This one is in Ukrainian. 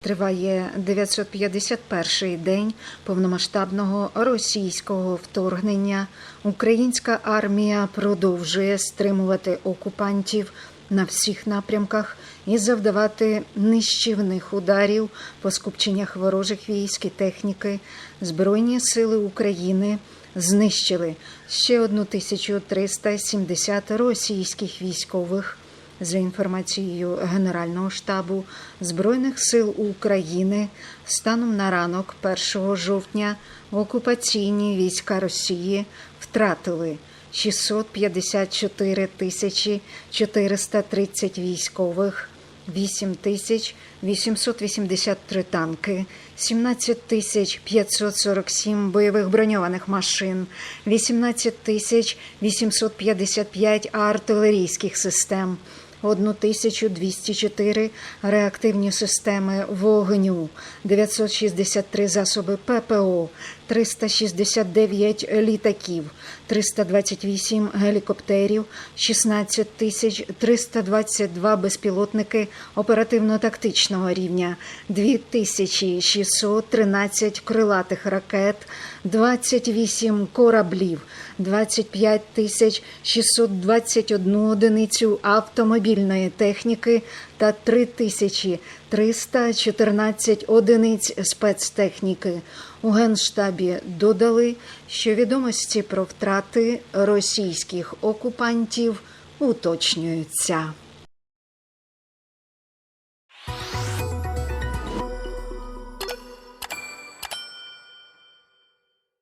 Триває 951-й день повномасштабного російського вторгнення. Українська армія продовжує стримувати окупантів на всіх напрямках і завдавати нищівних ударів по скупченнях ворожих військ і техніки. Збройні сили України знищили ще 1370 російських військових. За інформацією Генерального штабу Збройних сил України, станом на ранок 1 жовтня окупаційні війська Росії втратили 654 тисячі 430 військових, 8 тисяч 883 танки, 17 тисяч 547 бойових броньованих машин, 18 тисяч 855 артилерійських систем, 1204 реактивні системи вогню, 963 засоби ППО, 369 літаків, 328 гелікоптерів, 16 тисяч 322 безпілотники оперативно-тактичного рівня, 2613 крилатих ракет, 28 кораблів, 25 тисяч 621 одиницю автомобільної техніки та 3314 одиниць спецтехніки. У Генштабі додали, що відомості про втрати російських окупантів уточнюються.